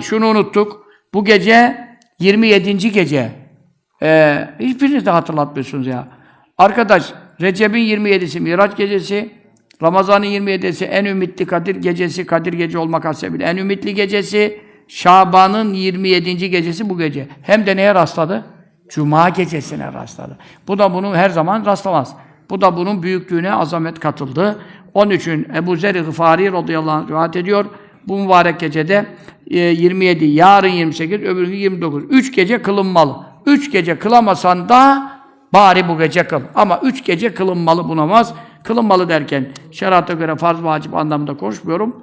Şunu unuttuk. Bu gece 27. gece. Ee, hiçbiriniz de hatırlatmıyorsunuz ya. Arkadaş Recep'in 27'si Miraç gecesi. Ramazan'ın 27'si en ümitli Kadir gecesi. Kadir gece olmak hasebiyle en ümitli gecesi. Şaban'ın 27. gecesi bu gece. Hem de neye rastladı? Cuma gecesine rastladı. Bu da bunun her zaman rastlamaz. Bu da bunun büyüklüğüne azamet katıldı. Onun için Ebu Zer-i Gıfari radıyallahu anh rivayet ediyor. Bu mübarek gecede e, 27, yarın 28, öbür gün 29. Üç gece kılınmalı. Üç gece kılamasan da bari bu gece kıl. Ama üç gece kılınmalı bu namaz. Kılınmalı derken şerata göre farz vacip anlamda konuşmuyorum.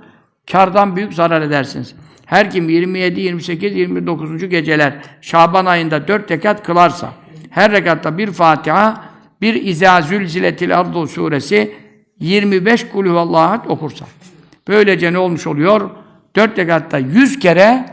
Kardan büyük zarar edersiniz. Her kim 27, 28, 29. geceler Şaban ayında dört rekat kılarsa, her rekatta bir Fatiha, bir İzâ zülziletil ardu suresi, 25 kulü vallahat okursa. Böylece ne olmuş oluyor? Dört rekatta 100 kere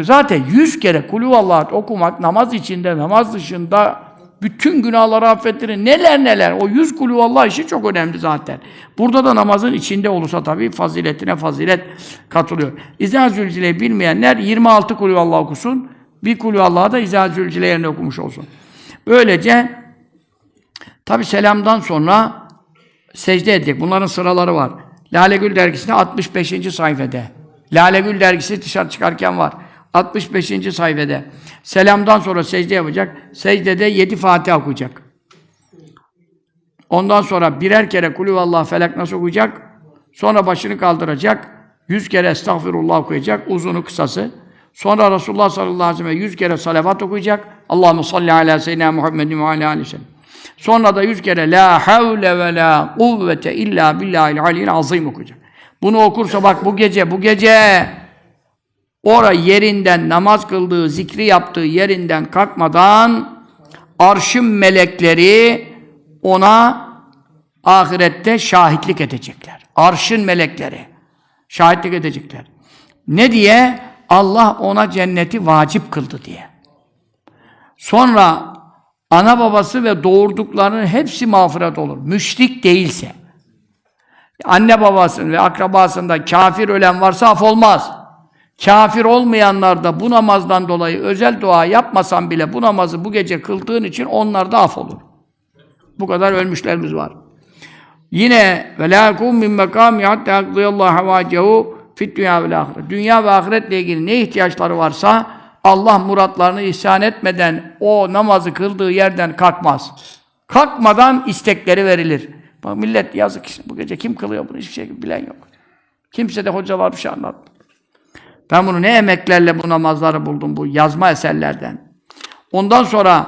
zaten 100 kere kulü vallahat okumak namaz içinde, namaz dışında bütün günahları affettirir. Neler neler. O yüz kulü vallahi işi çok önemli zaten. Burada da namazın içinde olursa tabii faziletine fazilet katılıyor. İzâ zülzileyi bilmeyenler 26 kulü vallahi okusun. Bir kulü Allah'a da İzâ zülzile yerine okumuş olsun. Böylece tabi selamdan sonra secde edecek. Bunların sıraları var. Lale Gül dergisinde 65. sayfede. Lale Gül dergisi dışarı çıkarken var. 65. sayfede. Selamdan sonra secde yapacak. Secdede 7 Fatiha okuyacak. Ondan sonra birer kere kulü vallah felak nasıl okuyacak? Sonra başını kaldıracak. 100 kere estağfirullah okuyacak. Uzunu kısası. Sonra Resulullah sallallahu aleyhi ve sellem 100 kere salavat okuyacak. Allahumme salli ala seyyidina Muhammedin ve ala aleyhi ve sellem. Sonra da 100 kere la havle ve la kuvvete illa billahil aliyyil azim okuyacak. Bunu okursa bak bu gece bu gece Ora yerinden namaz kıldığı, zikri yaptığı yerinden kalkmadan arşın melekleri ona ahirette şahitlik edecekler. Arşın melekleri şahitlik edecekler. Ne diye? Allah ona cenneti vacip kıldı diye. Sonra ana babası ve doğurduklarının hepsi mağfiret olur. Müşrik değilse. Anne babasının ve akrabasında kafir ölen varsa af olmaz. Kafir olmayanlar da bu namazdan dolayı özel dua yapmasan bile bu namazı bu gece kıldığın için onlar da af olur. Bu kadar ölmüşlerimiz var. Yine ve la kum min makami hatta yaqdiyallahu havacehu fit dünya ve ahiret. Dünya ve ahiretle ilgili ne ihtiyaçları varsa Allah muratlarını ihsan etmeden o namazı kıldığı yerden kalkmaz. Kalkmadan istekleri verilir. Bak millet yazık bu gece kim kılıyor bunu hiçbir şey bilen yok. Kimse de hocalar bir şey anlatmıyor. Ben bunu ne emeklerle bu namazları buldum bu yazma eserlerden. Ondan sonra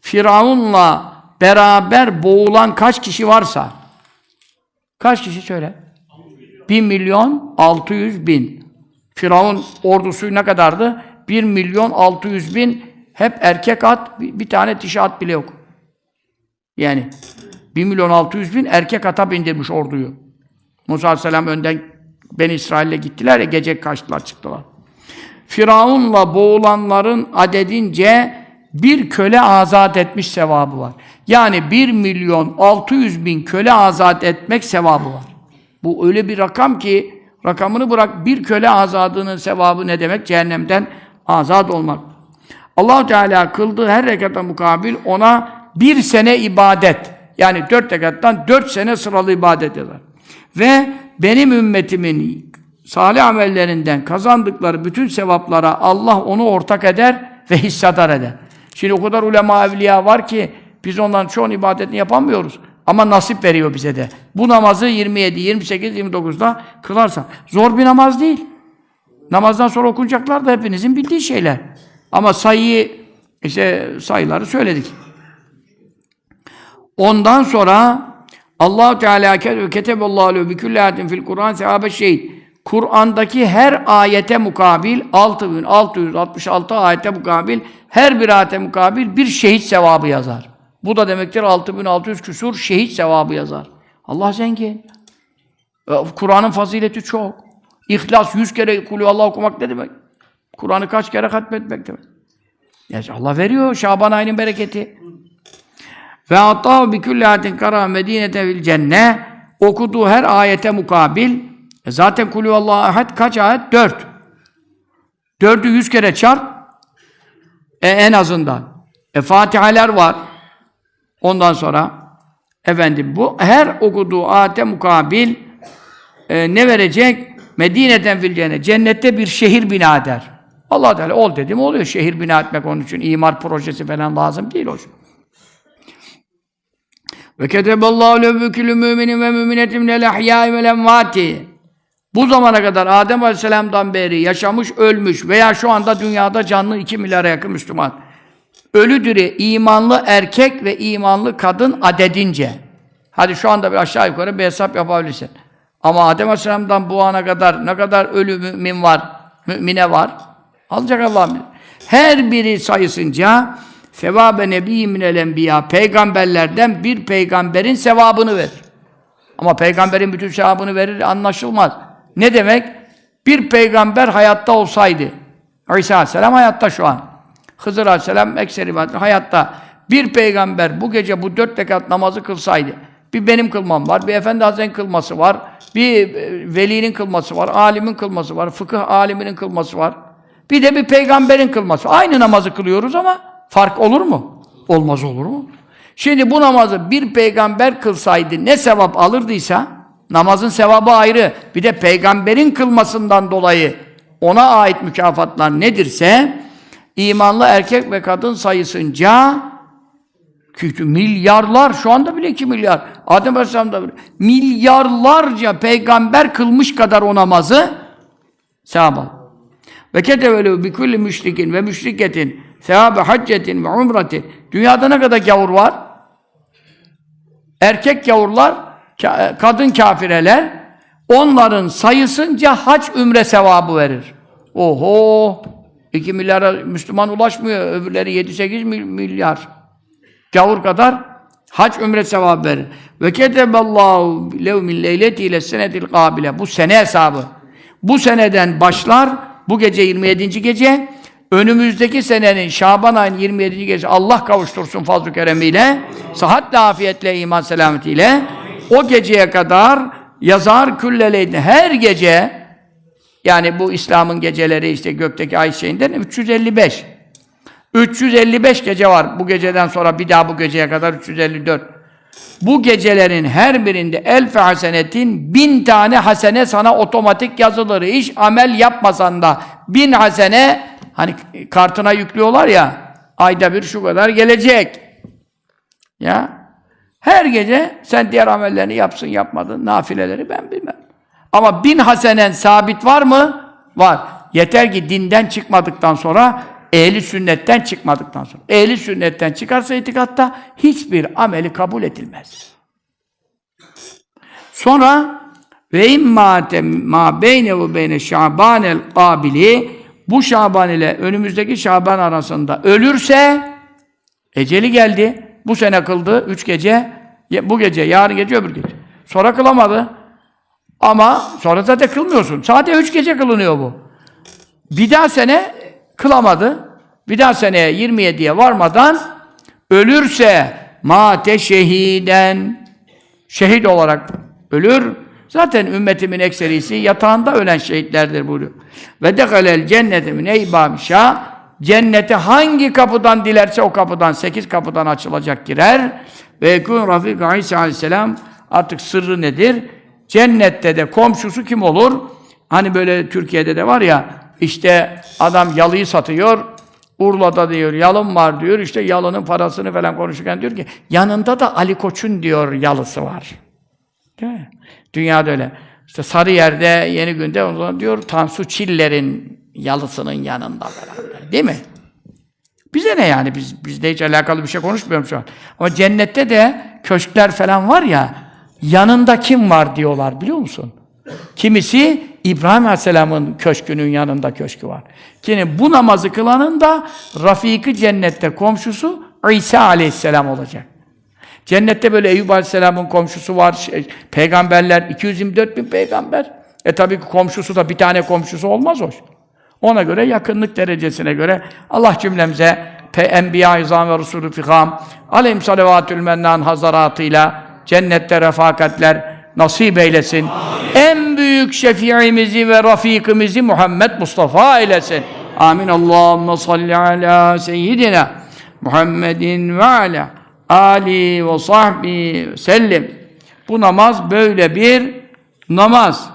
Firavun'la beraber boğulan kaç kişi varsa kaç kişi söyle? 1 milyon 600 bin. Firavun ordusu ne kadardı? 1 milyon 600 bin hep erkek at, bir, tane dişi at bile yok. Yani 1 milyon 600 bin erkek ata bindirmiş orduyu. Musa Aleyhisselam önden Ben İsrail'le gittiler ya gece kaçtılar çıktılar. Firavun'la boğulanların adedince bir köle azat etmiş sevabı var. Yani 1 milyon 600 bin köle azat etmek sevabı var. Bu öyle bir rakam ki rakamını bırak bir köle azadının sevabı ne demek? Cehennemden azat olmak. allah Teala kıldığı her rekata mukabil ona bir sene ibadet yani dört rekattan dört sene sıralı ibadet eder. Ve benim ümmetimin salih amellerinden kazandıkları bütün sevaplara Allah onu ortak eder ve hissedar eder. Şimdi o kadar ulema evliya var ki biz onların çoğun ibadetini yapamıyoruz. Ama nasip veriyor bize de. Bu namazı 27, 28, 29'da kılarsa. Zor bir namaz değil. Namazdan sonra okunacaklar da hepinizin bildiği şeyler. Ama sayıyı, işte sayıları söyledik. Ondan sonra Allah Teala keteballahu aleyhi bi kulli fil Kur'an sevabe şehit. Kur'an'daki her ayete mukabil 6666 ayete mukabil her bir ayete mukabil bir şehit sevabı yazar. Bu da demektir 6600 küsur şehit sevabı yazar. Allah zengin. Kur'an'ın fazileti çok. İhlas 100 kere kulü Allah okumak ne demek? Kur'an'ı kaç kere hatmetmek demek. Ya Allah veriyor Şaban ayının bereketi. Ve hatta bi kulli ayetin kara medinete bil cenne okuduğu her ayete mukabil e zaten kulü Allah ahad kaç ayet? Dört. Dördü yüz kere çarp. E, en azından. E, Fatihaler var. Ondan sonra efendim bu her okuduğu ayete mukabil e, ne verecek? Medine'den fil cennet. Cennette bir şehir bina eder. Allah Teala ol dedim oluyor. Şehir bina etmek onun için imar projesi falan lazım değil o. Ve keteballahu lehu müminin ve müminetin minel ahyâi vel. Bu zamana kadar Adem Aleyhisselam'dan beri yaşamış, ölmüş veya şu anda dünyada canlı 2 milyara yakın Müslüman. Ölü diri, imanlı erkek ve imanlı kadın adedince. Hadi şu anda bir aşağı yukarı bir hesap yapabilirsin. Ama Adem Aleyhisselam'dan bu ana kadar ne kadar ölü mümin var, mümine var. Alacak Allah bilir. Her biri sayısınca sevabe nebiyyi minel enbiya peygamberlerden bir peygamberin sevabını verir. Ama peygamberin bütün sevabını verir anlaşılmaz. Ne demek? Bir peygamber hayatta olsaydı. İsa Aleyhisselam hayatta şu an. Hızır Aleyhisselam ekseri hayatta. Bir peygamber bu gece bu dört rekat namazı kılsaydı. Bir benim kılmam var, bir Efendi Hazretleri'nin kılması var, bir e, velinin kılması var, alimin kılması var, fıkıh aliminin kılması var. Bir de bir peygamberin kılması. Aynı namazı kılıyoruz ama fark olur mu? Olmaz olur mu? Şimdi bu namazı bir peygamber kılsaydı ne sevap alırdıysa namazın sevabı ayrı. Bir de peygamberin kılmasından dolayı ona ait mükafatlar nedirse imanlı erkek ve kadın sayısınca milyarlar, şu anda bile 2 milyar. Adem Aleyhisselam'da bile. Milyarlarca peygamber kılmış kadar o namazı sevap. Ve ketevelu bi kulli müşrikin ve müşriketin sevabı haccetin ve umretin. Dünyada ne kadar gavur var? Erkek gavurlar, ka- kadın kafireler, onların sayısınca hac ümre sevabı verir. Oho! 2 milyara Müslüman ulaşmıyor, öbürleri 7-8 mil- milyar. Gavur kadar hac ümre sevabı verir. Ve keteballahu lev min leyleti ile senetil kabile. Bu sene hesabı. Bu seneden başlar, bu gece 27. gece, önümüzdeki senenin Şaban ayının 27. gece Allah kavuştursun fazl-ı keremiyle, sıhhatle, afiyetle, iman selametiyle, o geceye kadar yazar külleleydi. Her gece, yani bu İslam'ın geceleri işte gökteki ay şeyinden 355. 355 gece var. Bu geceden sonra bir daha bu geceye kadar 354. Bu gecelerin her birinde elf hasenetin bin tane hasene sana otomatik yazılır. Hiç amel yapmasan da bin hasene hani kartına yüklüyorlar ya ayda bir şu kadar gelecek. Ya her gece sen diğer amellerini yapsın yapmadın nafileleri ben bilmem. Ama bin hasenen sabit var mı? Var. Yeter ki dinden çıkmadıktan sonra ehli sünnetten çıkmadıktan sonra. Ehli sünnetten çıkarsa itikatta hiçbir ameli kabul edilmez. Sonra ve imma ma beyne ve beyne şabanel kabili bu Şaban ile önümüzdeki Şaban arasında ölürse eceli geldi. Bu sene kıldı üç gece. Bu gece, yarın gece, öbür gece. Sonra kılamadı. Ama sonra zaten kılmıyorsun. Sadece üç gece kılınıyor bu. Bir daha sene kılamadı. Bir daha seneye 27'ye varmadan ölürse mate şehiden şehit olarak ölür. Zaten ümmetimin ekserisi yatağında ölen şehitlerdir buyuruyor. Ve dekalel cennete min eybamişa cennete hangi kapıdan dilerse o kapıdan, sekiz kapıdan açılacak girer. Ve yekûn Rafik İsa aleyhisselam artık sırrı nedir? Cennette de komşusu kim olur? Hani böyle Türkiye'de de var ya işte adam yalıyı satıyor. Urla'da diyor yalım var diyor. İşte yalının parasını falan konuşurken diyor ki yanında da Ali Koç'un diyor yalısı var. Değil mi? Dünyada öyle. İşte Sarıyer'de yeni günde o zaman diyor Tansu Çiller'in yalısının yanında falan. Değil mi? Bize ne yani? Biz bizde hiç alakalı bir şey konuşmuyorum şu an. Ama cennette de köşkler falan var ya yanında kim var diyorlar biliyor musun? Kimisi İbrahim Aleyhisselam'ın köşkünün yanında köşkü var. Yine bu namazı kılanın da Rafiki cennette komşusu İsa Aleyhisselam olacak. Cennette böyle Eyüp Aleyhisselam'ın komşusu var. Şey, peygamberler, 224 bin peygamber. E tabii ki komşusu da bir tane komşusu olmaz hoş. Ona göre yakınlık derecesine göre Allah cümlemize Pe Enbiya-i İzam ve Resulü Fikam aleyhim salavatül mennan hazaratıyla cennette refakatler nasip eylesin. En büyük şefiimizi ve rafikimizi Muhammed Mustafa eylesin. Amin. Allahumme salli ala seyyidina Muhammedin ve ala ali ve sahbihi ve sellim. Bu namaz böyle bir namaz.